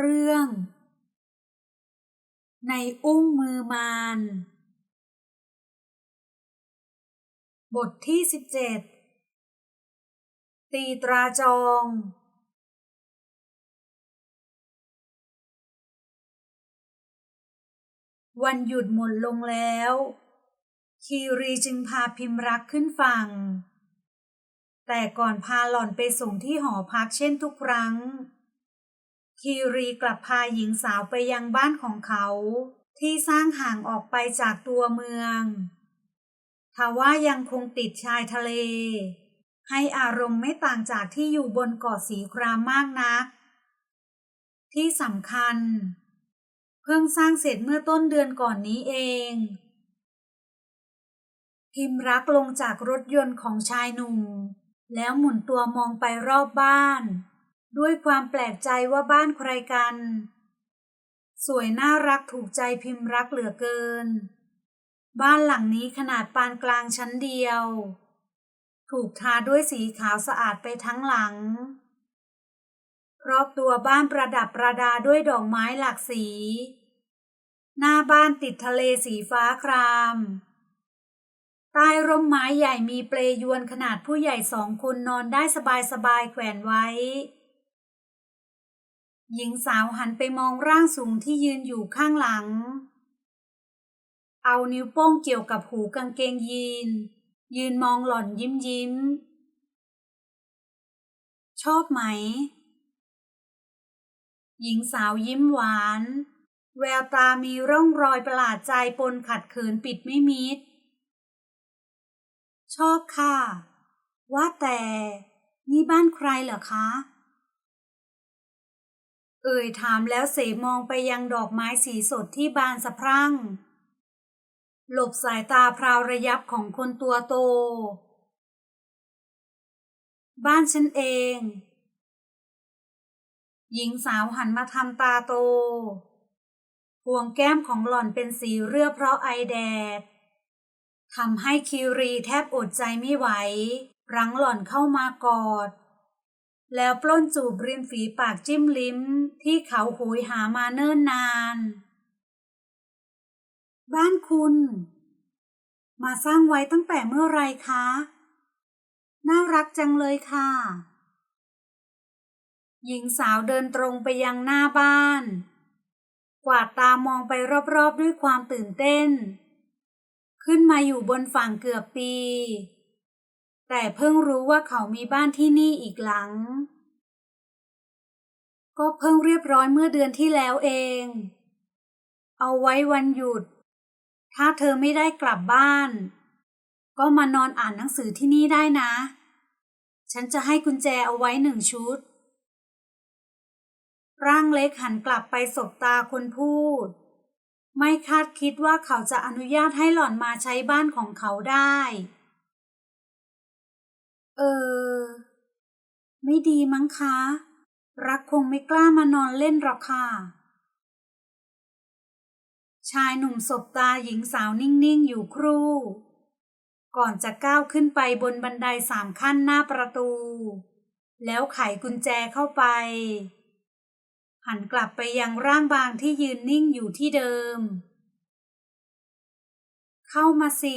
เรื่อง ในอุ้งมือมานบทที่สิบเจ็ดตีตราจอง วันหยุดหมดลงแล้ว คีรีจึงพาพิมรักขึ้นฝั่ง แต่ก่อนพาหล่อนไปส่งที่หอพักเช่นทุกครั้ง คีรีกลับพาหญิงสาวไปยังบ้านของเขา ที่สร้างห่างออกไปจากตัวเมืองทว่ายังคงติดชายทะเล ให้อารมณ์ไม่ต่างจากที่อยู่บนเกาะสีครามมากนัก ที่สำคัญ เพิ่งสร้างเสร็จเมื่อต้นเดือนก่อนนี้เองพิมรักลงจากรถยนต์ของชายหนุ่ม แล้วหมุนตัวมองไปรอบบ้าน ด้วยความแปลกใจว่าบ้านใครกัน สวยน่ารักถูกใจพิมรักเหลือเกิน บ้านหลังนี้ขนาดปานกลางชั้นเดียว ถูกทาด้วยสีขาวสะอาดไปทั้งหลัง รอบตัวบ้านประดับประดาด้วยดอกไม้หลากสี หน้าบ้านติดทะเลสีฟ้าครามใต้ร่มไม้ใหญ่มีเปลยวนขนาดผู้ใหญ่สองคนนอนได้สบายๆแขวนไว้ หญิงสาวหันไปมองร่างสูงที่ยืนอยู่ข้างหลัง เอานิ้วโป้งเกี่ยวกับหูกางเกงยีน ยืนมองหล่อนยิ้มยิ้ม ชอบไหม หญิงสาวยิ้มหวาน แววตามีร่องรอยประหลาดใจปนขัดเขินปิดไม่มิด ชอบค่ะ ว่าแต่ นี่บ้านใครเหรอคะ เอ่ยถามแล้วเสมองไปยังดอกไม้สีสดที่บานสะพรั่ง หลบสายตาพราวระยับของคนตัวโต บ้านฉันเอง หญิงสาวหันมาทำตาโตพวงแก้มของหล่อนเป็นสีเรือเพราะไอแดดทำให้คิรีแทบอดใจไม่ไหว รั้งหล่อนเข้ามากอด แล้วปล้นจูบริมฝีปากจิ้มลิ้มที่เขาโหยหามาเนิ่นนาน บ้านคุณ มาสร้างไว้ตั้งแต่เมื่อไรคะ น่ารักจังเลยค่ะ หญิงสาวเดินตรงไปยังหน้าบ้าน กวาดตามองไปรอบๆด้วยความตื่นเต้น ขึ้นมาอยู่บนฝั่งเกือบปี แต่เพิ่งรู้ว่าเขามีบ้านที่นี่อีกหลัง ก็เพิ่งเรียบร้อยเมื่อเดือนที่แล้วเอง เอาไว้วันหยุด ถ้าเธอไม่ได้กลับบ้าน ก็มานอนอ่านหนังสือที่นี่ได้นะ ฉันจะให้กุญแจเอาไว้หนึ่งชุด ร่างเล็กหันกลับไปสบตาคนพูด ไม่คาดคิดว่าเขาจะอนุญาตให้หล่อนมาใช้บ้านของเขาได้ เออ ไม่ดีมั้งคะ รักคงไม่กล้ามานอนเล่นหรอกค่ะ ชายหนุ่มสบตาหญิงสาวนิ่งๆ อยู่ครู่ ก่อนจะก้าวขึ้นไปบนบันไดสามขั้นหน้าประตู แล้วไขกุญแจเข้าไป หันกลับไปยังร่างบางที่ยืนนิ่งอยู่ที่เดิม เข้ามาสิ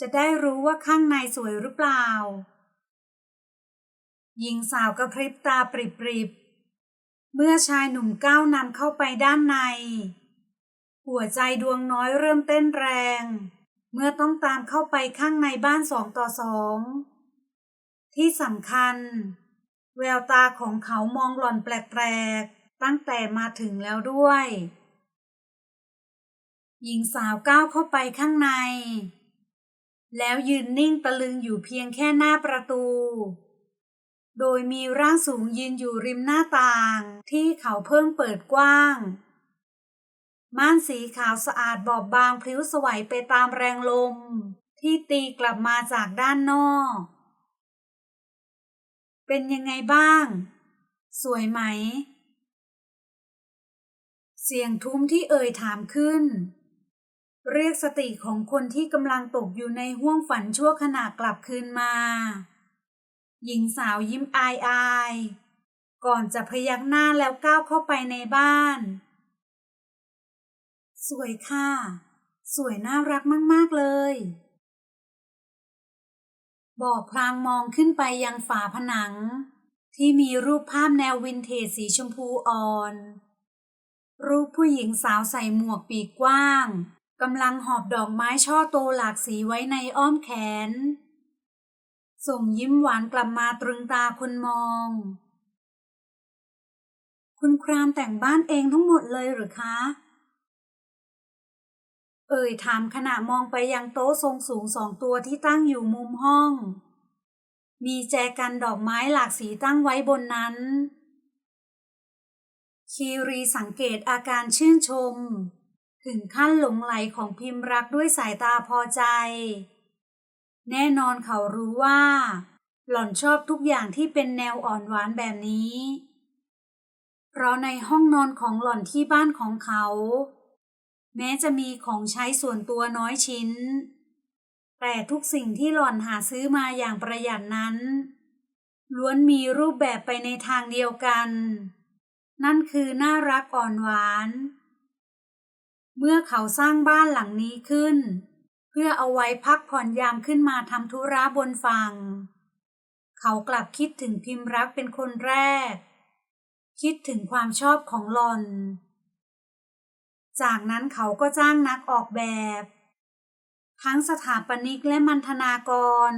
จะได้รู้ว่าข้างในสวยหรือเปล่า หญิงสาวกระพริบตาปริบๆ เมื่อชายหนุ่มก้าวนำเข้าไปด้านใน หัวใจดวงน้อยเริ่มเต้นแรง เมื่อต้องตามเข้าไปข้างในบ้านสองต่อสอง ที่สำคัญ แววตาของเขามองหล่อนแปลกๆ ตั้งแต่มาถึงแล้วด้วย หญิงสาวก้าวเข้าไปข้างใน แล้วยืนนิ่งตะลึงอยู่เพียงแค่หน้าประตู โดยมีร่างสูงยืนอยู่ริมหน้าต่าง ที่เขาเพิ่งเปิดกว้าง ม่านสีขาวสะอาดบอบบางพลิ้วสวัยไปตามแรงลม ที่ตีกลับมาจากด้านนอก เป็นยังไงบ้าง สวยไหม เสียงทุ้มที่เอ่ยถามขึ้น เรียกสติของคนที่กำลังตกอยู่ในห้วงฝันชั่วขณะกลับคืนมา หญิงสาวยิ้มอายอายก่อนจะพยักหน้าแล้วก้าวเข้าไปในบ้าน สวยค่ะ สวยน่ารักมากๆเลย บอกพลางมองขึ้นไปยังฝาผนัง ที่มีรูปภาพแนววินเทจสีชมพูอ่อน รูปผู้หญิงสาวใส่หมวกปีกกว้าง กำลังหอบดอกไม้ช่อโตหลากสีไว้ในอ้อมแขน ส่งยิ้มหวานกลับมาตรึงตาคนมอง คุณครามแต่งบ้านเองทั้งหมดเลยหรือคะ เอ่ยถามขณะมองไปยังโต๊ะทรงสูงสองตัวที่ตั้งอยู่มุมห้อง มีแจกันดอกไม้หลากสีตั้งไว้บนนั้น คีรีสังเกตอาการชื่นชม ถึงขั้นหลงไหลของพิมพ์รักด้วยสายตาพอใจ แน่นอนเขารู้ว่า หล่อนชอบทุกอย่างที่เป็นแนวอ่อนหวานแบบนี้ เพราะในห้องนอนของหล่อนที่บ้านของเขา แม้จะมีของใช้ส่วนตัวน้อยชิ้น แต่ทุกสิ่งที่หล่อนหาซื้อมาอย่างประหยัดนั้น ล้วนมีรูปแบบไปในทางเดียวกัน นั่นคือน่ารักอ่อนหวาน เมื่อเขาสร้างบ้านหลังนี้ขึ้น เพื่อเอาไว้พักผ่อนยามขึ้นมาทำธุระบนฝั่ง เขากลับคิดถึงพิมพ์รักเป็นคนแรก คิดถึงความชอบของหลอน จากนั้นเขาก็จ้างนักออกแบบ ทั้งสถาปนิกและมันธนากร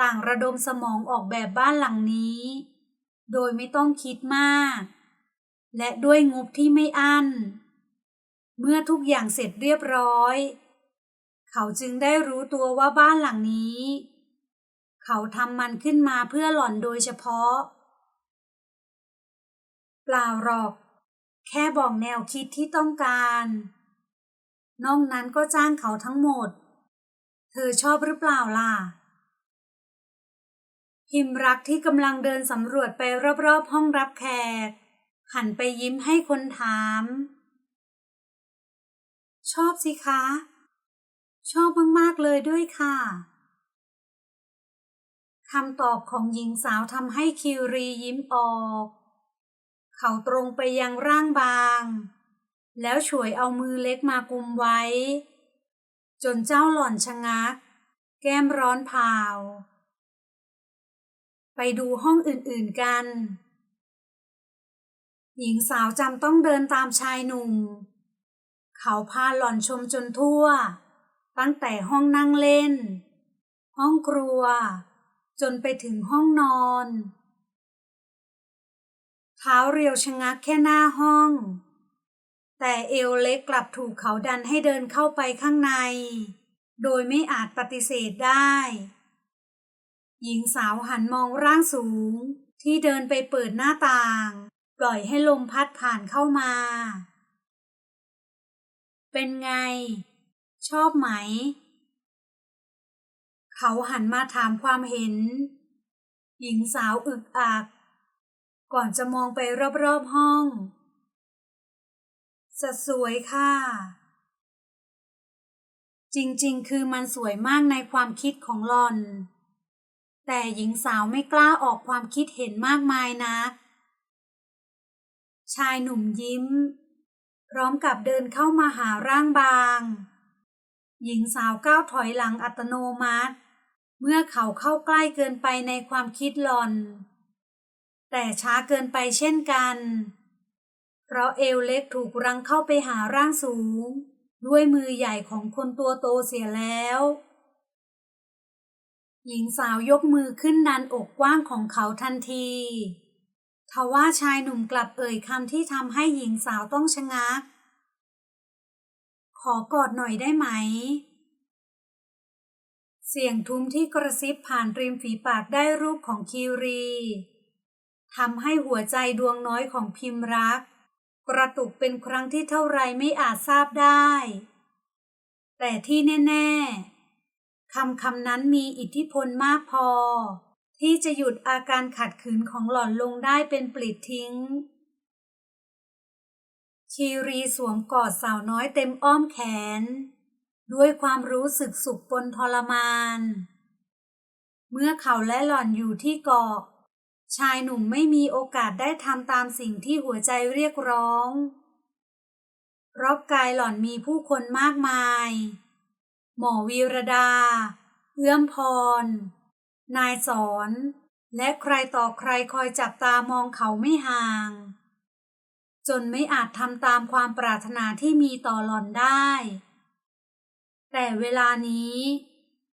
ต่างระดมสมองออกแบบบ้านหลังนี้ โดยไม่ต้องคิดมาก และด้วยงบที่ไม่อั้น เมื่อทุกอย่างเสร็จเรียบร้อย เขาจึงได้รู้ตัวว่าบ้านหลังนี้ เขาทำมันขึ้นมาเพื่อหล่อนโดยเฉพาะ เปล่าหรอก แค่บอกแนวคิดที่ต้องการนอกนั้นก็จ้างเขาทั้งหมด เธอชอบหรือเปล่าล่ะ พิมรักที่กำลังเดินสำรวจไปรอบๆห้องรับแขก หันไปยิ้มให้คนถาม ชอบสิคะ ชอบมากๆเลยด้วยค่ะคำตอบของหญิงสาวทำให้คิวรียิ้มออก เขาตรงไปยังร่างบาง แล้วฉวยเอามือเล็กมากุมไว้ จนเจ้าหล่อนชะงัก แก้มร้อนเผาไปดูห้องอื่นๆกัน หญิงสาวจำต้องเดินตามชายหนุ่ม เขาพาหล่อนชมจนทั่ว ตั้งแต่ห้องนั่งเล่น ห้องครัว จนไปถึงห้องนอน เท้าเรียวชะงักแค่หน้าห้อง แต่เอวเล็กกลับถูกเขาดันให้เดินเข้าไปข้างใน โดยไม่อาจปฏิเสธได้ หญิงสาวหันมองร่างสูงที่เดินไปเปิดหน้าต่าง ปล่อยให้ลมพัดผ่านเข้ามา เป็นไง ชอบไหม เขาหันมาถามความเห็น หญิงสาวอึกอัก ก่อนจะมองไปรอบๆห้อง สสวยค่ะ จริงๆ คือมันสวยมากในความคิดของหลอน แต่หญิงสาวไม่กล้าออกความคิดเห็นมากมายนักชายหนุ่มยิ้ม พร้อมกับเดินเข้ามาหาร่างบาง หญิงสาวก้าวถอยหลังอัตโนมัติ เมื่อเขาเข้าใกล้เกินไปในความคิดหลอน แต่ช้าเกินไปเช่นกัน เพราะเอวเล็กถูกรังเข้าไปหาร่างสูง ด้วยมือใหญ่ของคนตัวโตเสียแล้ว หญิงสาวยกมือขึ้นดันอกกว้างของเขาทันที ทว่าชายหนุ่มกลับเอ่ยคำที่ทำให้หญิงสาวต้องชะงัก ขอกอดหน่อยได้ไหม เสียงทุ้มที่กระซิบผ่านริมฝีปากได้รูปของคิรีทำให้หัวใจดวงน้อยของพิมรัก กระตุกเป็นครั้งที่เท่าไรไม่อาจทราบได้ แต่ที่แน่ ๆคำคำนั้นมีอิทธิพลมากพอ ที่จะหยุดอาการขัดขืนของหล่อนลงได้เป็นปลิดทิ้ง คีรีสวมกอดสาวน้อยเต็มอ้อมแขน ด้วยความรู้สึกสุขปนทรมาน เมื่อเขาและหล่อนอยู่ที่เกาะ ชายหนุ่มไม่มีโอกาสได้ทำตามสิ่งที่หัวใจเรียกร้อง รอบกายหล่อนมีผู้คนมากมาย หมอวีรดา เอื้อมพร นายสอน และใครต่อใครคอยจับตามองเขาไม่ห่าง จนไม่อาจทำตามความปรารถนาที่มีต่อหล่อนได้ แต่เวลานี้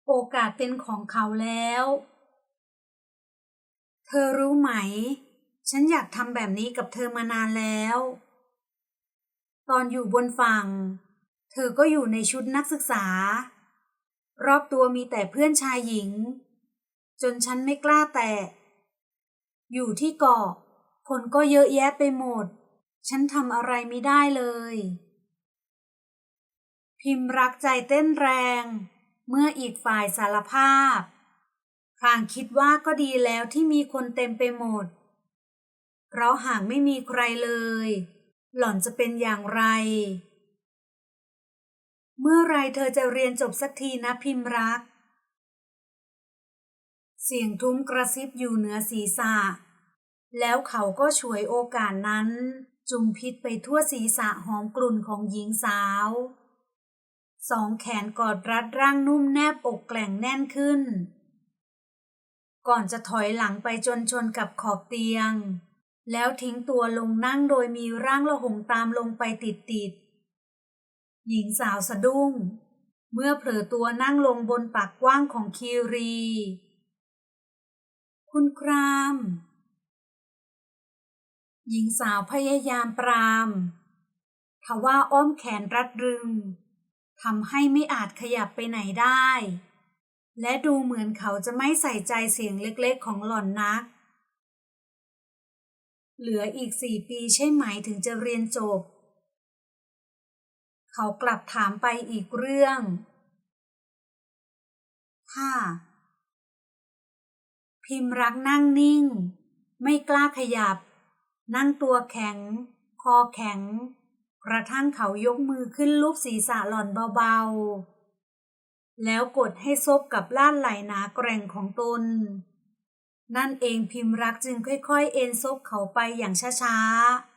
โอกาสเป็นของเขาแล้ว เธอรู้ไหม ฉันอยากทำแบบนี้กับเธอมานานแล้ว ตอนอยู่บนฝั่ง เธอก็อยู่ในชุดนักศึกษารอบตัวมีแต่เพื่อนชายหญิง จนฉันไม่กล้าแตะ อยู่ที่เกาะ คนก็เยอะแยะไปหมด ฉันทำอะไรไม่ได้เลย พิมพ์รักใจเต้นแรง เมื่ออีกฝ่ายสารภาพพลางคิดว่าก็ดีแล้วที่มีคนเต็มไปหมด เพราะหากไม่มีใครเลย หล่อนจะเป็นอย่างไร เมื่อไรเธอจะเรียนจบสักทีนะพิมพ์รัก เสียงทุ้มกระซิบอยู่เหนือศีรษะ แล้วเขาก็ฉวยโอกาสนั้น จุมพิษไปทั่วศีรษะหอมกลุ่นของหญิงสาว สองแขนกอดรัดร่างนุ่มแนบอกแกล่งแน่นขึ้น ก่อนจะถอยหลังไปจนชนกับขอบเตียง แล้วทิ้งตัวลงนั่งโดยมีร่างละหงตามลงไปติดติดๆหญิงสาวสะดุ้ง เมื่อเผลอตัวนั่งลงบนปากกว้างของคีรี คุณคราม หญิงสาวพยายามปรามทว่าอ้อมแขนรัดรึงทำให้ไม่อาจขยับไปไหนได้ และดูเหมือนเขาจะไม่ใส่ใจเสียงเล็กๆของหล่อนนัก เหลืออีกสี่ปีใช่ไหมถึงจะเรียนจบ เขากลับถามไปอีกเรื่อง ค่ะ พิมรักนั่งนิ่ง ไม่กล้าขยับ นั่งตัวแข็ง คอแข็ง กระทั่งเขายกมือขึ้นลูบศีรษะหล่อนเบาๆ แล้วกดให้ซบกับล้านไหลหนาแกร่งของตน นั่นเองพิมพ์รักจึงค่อยๆ เอ็นซบเขาไปอย่างช้า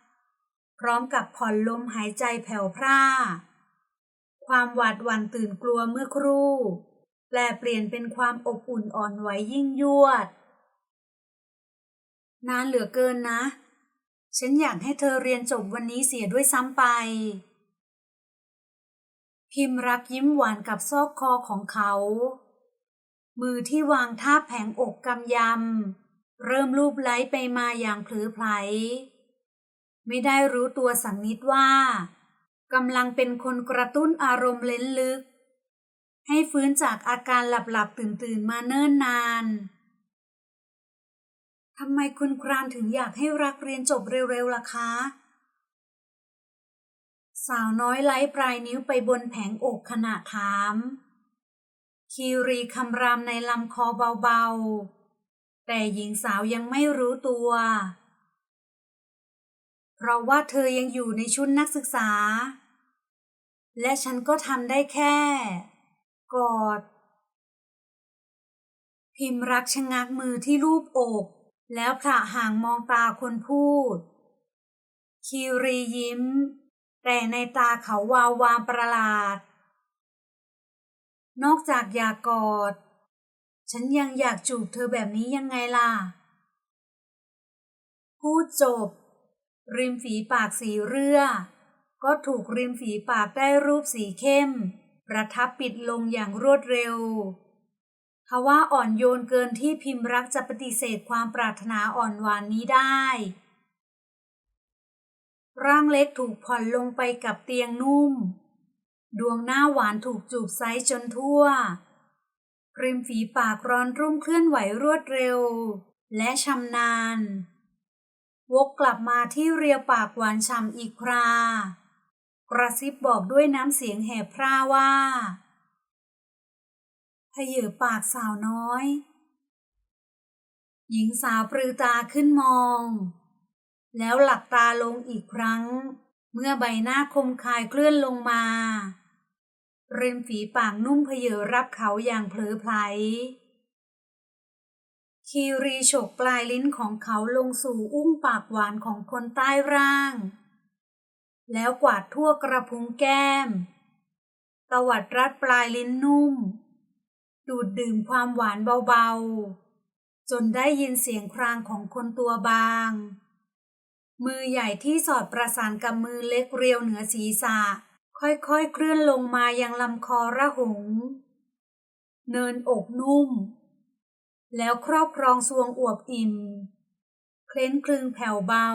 ๆ พร้อมกับผ่อนลมหายใจแผ่วพร่า ความหวาดหวั่นตื่นกลัวเมื่อครู่แปลเปลี่ยนเป็นความอบอุ่นอ่อนไหวยิ่งยวด นานเหลือเกินนะ ฉันอยากให้เธอเรียนจบวันนี้เสียด้วยซ้ำไป พิมพ์รักยิ้มหวานกับซอกคอของเขา มือที่วางท่าบแผงอกกำยำ เริ่มลูบไล้ไปมาอย่างผลือไผล ไม่ได้รู้ตัวสักนิดว่ากำลังเป็นคนกระตุ้นอารมณ์เล้นลึก ให้ฟื้นจากอาการหลับๆตื่นๆมาเนิ่นนาน ทำไมคุณครามถึงอยากให้รักเรียนจบเร็วๆล่ะคะ สาวน้อยไล้ปลายนิ้วไปบนแผงอกขณะถาม คีรีคำรามในลำคอเบาๆ แต่หญิงสาวยังไม่รู้ตัว เพราะว่าเธอยังอยู่ในชุดนักศึกษา และฉันก็ทำได้แค่ กอดพิมรักชะงักมือที่รูปอก แล้วพระห่างมองตาคนพูดคีรียิ้ม แต่ในตาเขาวาววามประหลาด นอกจากอยากกอด ฉันยังอยากจูบเธอแบบนี้ยังไงล่ะ พูดจบ ริมฝีปากสีเรือก็ถูกริมฝีปากได้รูปสีเข้ม ประทับปิดลงอย่างรวดเร็ว ทว่าอ่อนโยนเกินที่พิมพ์รักจะปฏิเสธความปรารถนาอ่อนหวานนี้ได้ ร่างเล็กถูกผ่อนลงไปกับเตียงนุ่ม ดวงหน้าหวานถูกจูบไซจนทั่ว ริมฝีปากร้อนรุ่มเคลื่อนไหวรวดเร็ว และชำนาญ วกกลับมาที่เรียวปากหวานฉ่ำอีกครากระซิบบอกด้วยน้ำเสียงแหบพร่าว่า พเยอปากสาวน้อย หญิงสาวปรือตาขึ้นมอง แล้วหลับตาลงอีกครั้ง เมื่อใบหน้าคมคายเคลื่อนลงมา เริมฝีปากนุ่มเพเยอรับเขาอย่างเผลอไผลคีรีฉกปลายลิ้นของเขาลงสู่อุ้งปากหวานของคนใต้ร่าง แล้วกวาดทั่วกระพุ้งแก้ม ตวัดรัดปลายลิ้นนุ่ม ดูดดื่มความหวานเบาๆ จนได้ยินเสียงครางของคนตัวบาง มือใหญ่ที่สอดประสานกับมือเล็กเรียวเหนือศีรษะ ค่อยๆ เคลื่อนลงมายังลำคอระหง เนินอกนุ่ม แล้วครอบครองสวงอวบอิ่ม เคล้นคลึงแผ่วเบา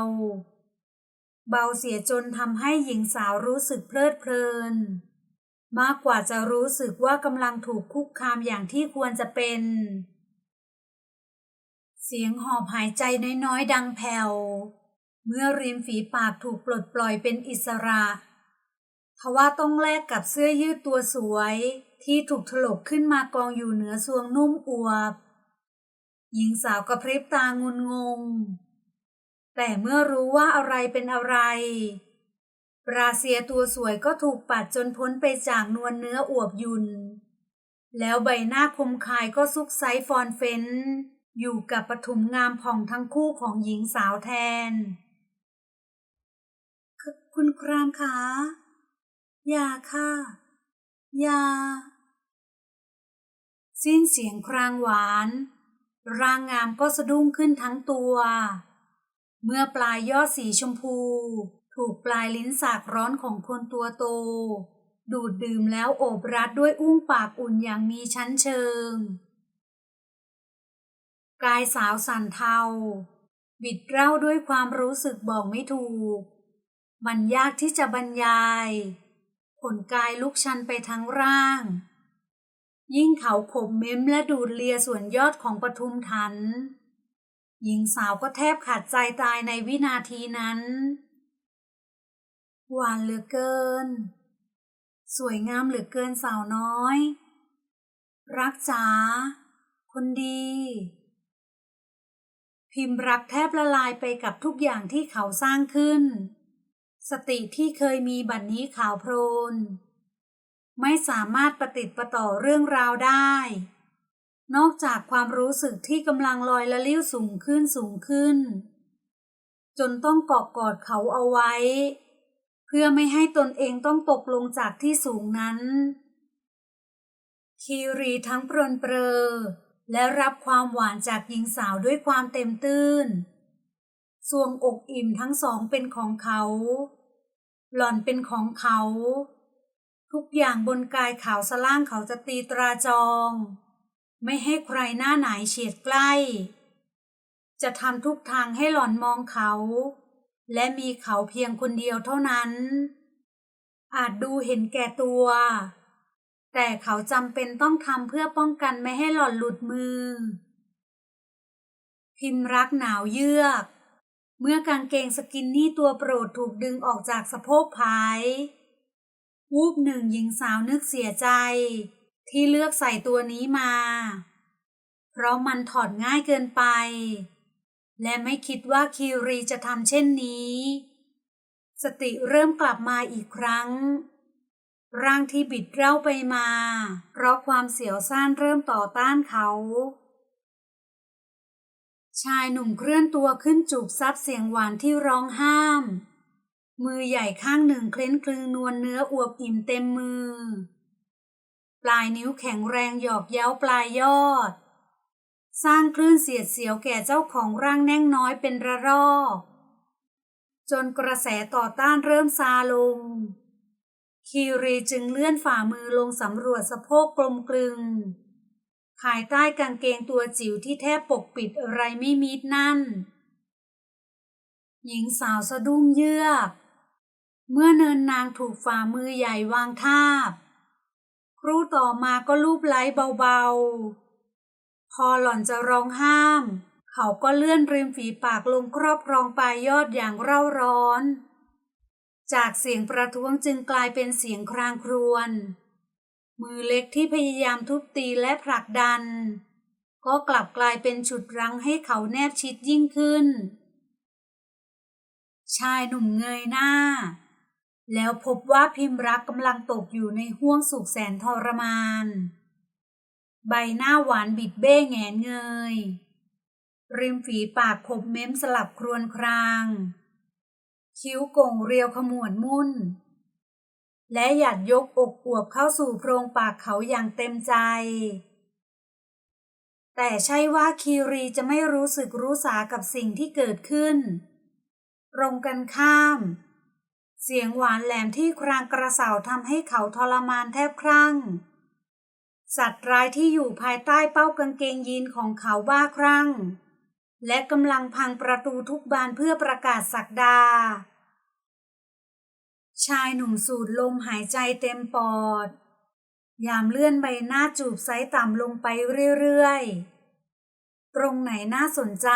เบาเสียจนทำให้หญิงสาวรู้สึกเพลิดเพลิน มากกว่าจะรู้สึกว่ากำลังถูกคุกคามอย่างที่ควรจะเป็น เสียงหอบหายใจน้อยๆ ดังแผ่ว เมื่อริมฝีปากถูกปลดปล่อยเป็นอิสระทว่าต้องแลกกับเสื้อยืดตัวสวย ที่ถูกถลกขึ้นมากองอยู่เหนือซวงนุ่มอวบ หญิงสาวกระพริบตางุนงง แต่เมื่อรู้ว่าอะไรเป็นอะไร ราเซียตัวสวยก็ถูกปัดจนพ้นไปจากนวลเนื้ออวบยุน แล้วใบหน้าคมคายก็ซุกไซฟอนเฟ้น อยู่กับปฐุมงามผ่องทั้งคู่ของหญิงสาวแทน คุณครามคะยาค่ะ ยา สิ้นเสียงครางหวาน ร่างงามก็สะดุ้งขึ้นทั้งตัว เมื่อปลายยอดสีชมพู ถูกปลายลิ้นสากร้อนของคนตัวโต ดูดดื่มแล้วโอบรัดด้วยอุ้งปากอุ่นอย่างมีชั้นเชิง กายสาวสั่นเทา บิดเร่าด้วยความรู้สึกบอกไม่ถูก มันยากที่จะบรรยายขนกายลุกชันไปทั้งร่าง ยิ่งเขาขมเม้มและดูดเลียส่วนยอดของปทุมทัน หญิงสาวก็แทบขาดใจตายในวินาทีนั้น หวานเหลือเกิน สวยงามเหลือเกินสาวน้อย รักจ๋าคนดี พิมพ์รักแทบละลายไปกับทุกอย่างที่เขาสร้างขึ้น สติที่เคยมีบัดนนี้ขาวโพลนไม่สามารถประติดประต่อเรื่องราวได้ นอกจากความรู้สึกที่กำลังลอยละลิ้วสูงขึ้นสูงขึ้น จนต้องเกาะกอดเขาเอาไว้ เพื่อไม่ให้ตนเองต้องตกลงจากที่สูงนั้น คีรีทั้งปรนเปรอ และรับความหวานจากหญิงสาวด้วยความเต็มตื้นสวงอกอิ่มทั้งสองเป็นของเขา หล่อนเป็นของเขา ทุกอย่างบนกายขาวสล่างเขาจะตีตราจอง ไม่ให้ใครหน้าไหนเฉียดใกล้ จะทำทุกทางให้หล่อนมองเขา และมีเขาเพียงคนเดียวเท่านั้น อาจดูเห็นแก่ตัว แต่เขาจำเป็นต้องทำเพื่อป้องกันไม่ให้หล่อนหลุดมือ พิมรักหนาวเยือก เมื่อกางเกงสกินนี่ตัวโปรดถูกดึงออกจากสะโพกผายวูบหนึ่งหญิงสาวนึกเสียใจ ที่เลือกใส่ตัวนี้มา เพราะมันถอดง่ายเกินไป และไม่คิดว่าคิรีจะทำเช่นนี้ สติเริ่มกลับมาอีกครั้ง ร่างที่บิดเร่าไปมา เพราะความเสียวซ่านเริ่มต่อต้านเขา ชายหนุ่มเคลื่อนตัวขึ้นจูบซับเสียงหวานที่ร้องห้าม มือใหญ่ข้างหนึ่งเคล้นคลึงนวลเนื้ออวบอิ่มเต็มมือ ปลายนิ้วแข็งแรงหยอกเย้าปลายยอด สร้างคลื่นเสียดเสียวแก่เจ้าของร่างแน่งน้อยเป็นระรอกจนกระแสต่อต้านเริ่มซาลง คีรีจึงเลื่อนฝ่ามือลงสำรวจสะโพกกลมกลึง ภายใต้กางเกงตัวจิ๋วที่แทบปกปิดอะไรไม่มิดนั่น หญิงสาวสะดุ้งเยือกเมื่อเนินนางถูกฝ่ามือใหญ่วางทาบ ครูต่อมาก็ลูบไล้เบาๆ พอหล่อนจะร้องห้าม เขาก็เลื่อนริมฝีปากลงครอบครองปลายยอดอย่างเร่าร้อน จากเสียงประท้วงจึงกลายเป็นเสียงครางครวญมือเล็กที่พยายามทุบตีและผลักดัน ก็กลับกลายเป็นฉุดรั้งให้เขาแนบชิดยิ่งขึ้น ชายหนุ่มเงยหน้า แล้วพบว่าพิมรักกำลังตกอยู่ในห้วงสุขแสนทรมาน ใบหน้าหวานบิดเบ้แงนเงย ริมฝีปากขบเม้มสลับครวญคราง คิ้วโก่งเรียวขมวดมุ่น และหยัดยกอกอวบเข้าสู่โพรงปากเขาอย่างเต็มใจ แต่ใช่ว่าคีรีจะไม่รู้สึกรู้สากับสิ่งที่เกิดขึ้น ตรงกันข้าม เสียงหวานแหลมที่ครางกระเสาทำให้เขาทรมานแทบครั่ง สัตว์ร้ายที่อยู่ภายใต้เป้ากางเกงยีนของเขาบ้าครั่ง และกำลังพังประตูทุกบานเพื่อประกาศสักดา ชายหนุ่มสูดลมหายใจเต็มปอด ยามเลื่อนใบหน้าจูบไซส์ต่ำลงไปเรื่อยๆ ตรงไหนน่าสนใจ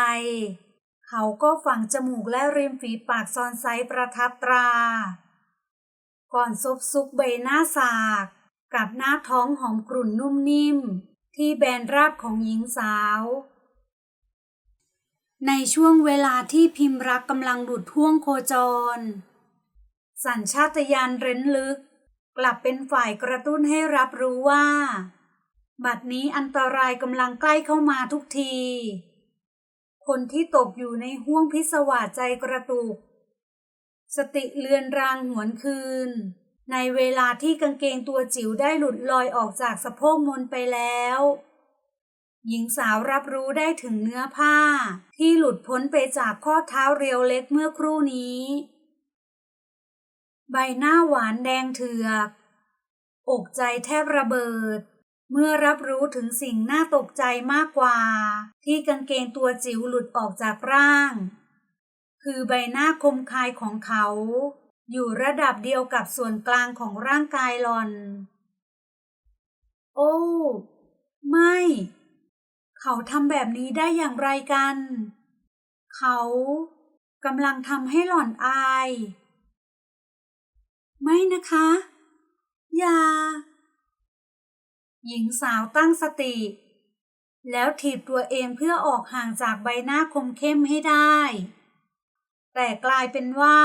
เขาก็ฝังจมูกและริมฝีปากซอนไซส์ประทับตรา ก่อนซบซุกใบหน้าสาก กับหน้าท้องหอมกรุ่นนุ่มนิ่ม ที่แบนราบของหญิงสาว ในช่วงเวลาที่พิมพ์รักกำลังหลุดพ่วงโคจร สัญชาตญาณเร้นลึก กลับเป็นฝ่ายกระตุ้นให้รับรู้ว่า บัดนี้อันตรายกำลังใกล้เข้ามาทุกที คนที่ตกอยู่ในห้วงพิศวาสใจกระตุก สติเลือนรางหวนคืน ในเวลาที่กางเกงตัวจิ๋วได้หลุดลอยออกจากสะโพกมนไปแล้ว หญิงสาวรับรู้ได้ถึงเนื้อผ้า ที่หลุดพ้นไปจากข้อเท้าเรียวเล็กเมื่อครู่นี้ ใบหน้าหวานแดงเถือก อกใจแทบระเบิด เมื่อรับรู้ถึงสิ่งน่าตกใจมากกว่า ที่กางเกงตัวจิ๋วหลุดออกจากร่าง คือใบหน้าคมคายของเขา อยู่ระดับเดียวกับส่วนกลางของร่างกายหลอน โอ้ ไม่ เขาทำแบบนี้ได้อย่างไรกัน เขากำลังทำให้หล่อนอาย ไม่นะคะ อย่า หญิงสาวตั้งสติ แล้วถีบตัวเองเพื่อออกห่างจากใบหน้าคมเข้มให้ได้ แต่กลายเป็นว่า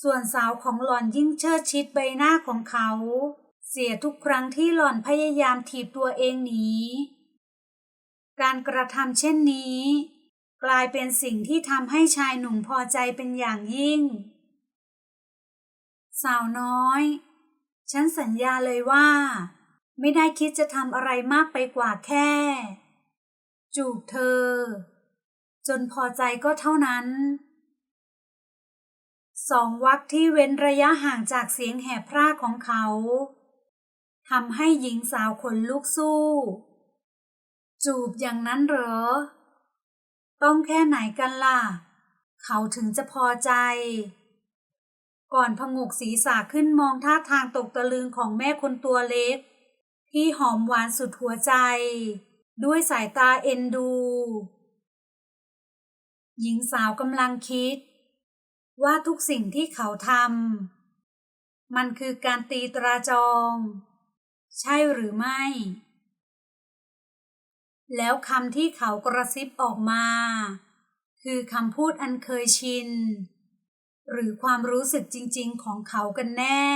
ส่วนสาวของหล่อนยิ่งเชิดชิดใบหน้าของเขา เสียทุกครั้งที่หล่อนพยายามถีบตัวเองหนีการกระทำเช่นนี้ กลายเป็นสิ่งที่ทำให้ชายหนุ่มพอใจเป็นอย่างยิ่ง สาวน้อย ฉันสัญญาเลยว่า ไม่ได้คิดจะทำอะไรมากไปกว่าแค่ จูบเธอ จนพอใจก็เท่านั้น สองวักที่เว้นระยะห่างจากเสียงแหบพร่าของเขาทำให้หญิงสาวขนลุกสู้ จูบอย่างนั้นเหรอ ต้องแค่ไหนกันล่ะ เขาถึงจะพอใจ ก่อนพงกศีรษะขึ้นมองท่าทางตกตะลึงของแม่คนตัวเล็ก ที่หอมหวานสุดหัวใจ ด้วยสายตาเอ็นดู หญิงสาวกำลังคิด ว่าทุกสิ่งที่เขาทำมันคือการตีตราจอง ใช่หรือไม่ แล้วคำที่เขากระซิบออกมา คือคำพูดอันเคยชิน หรือความรู้สึกจริงๆของเขากันแน่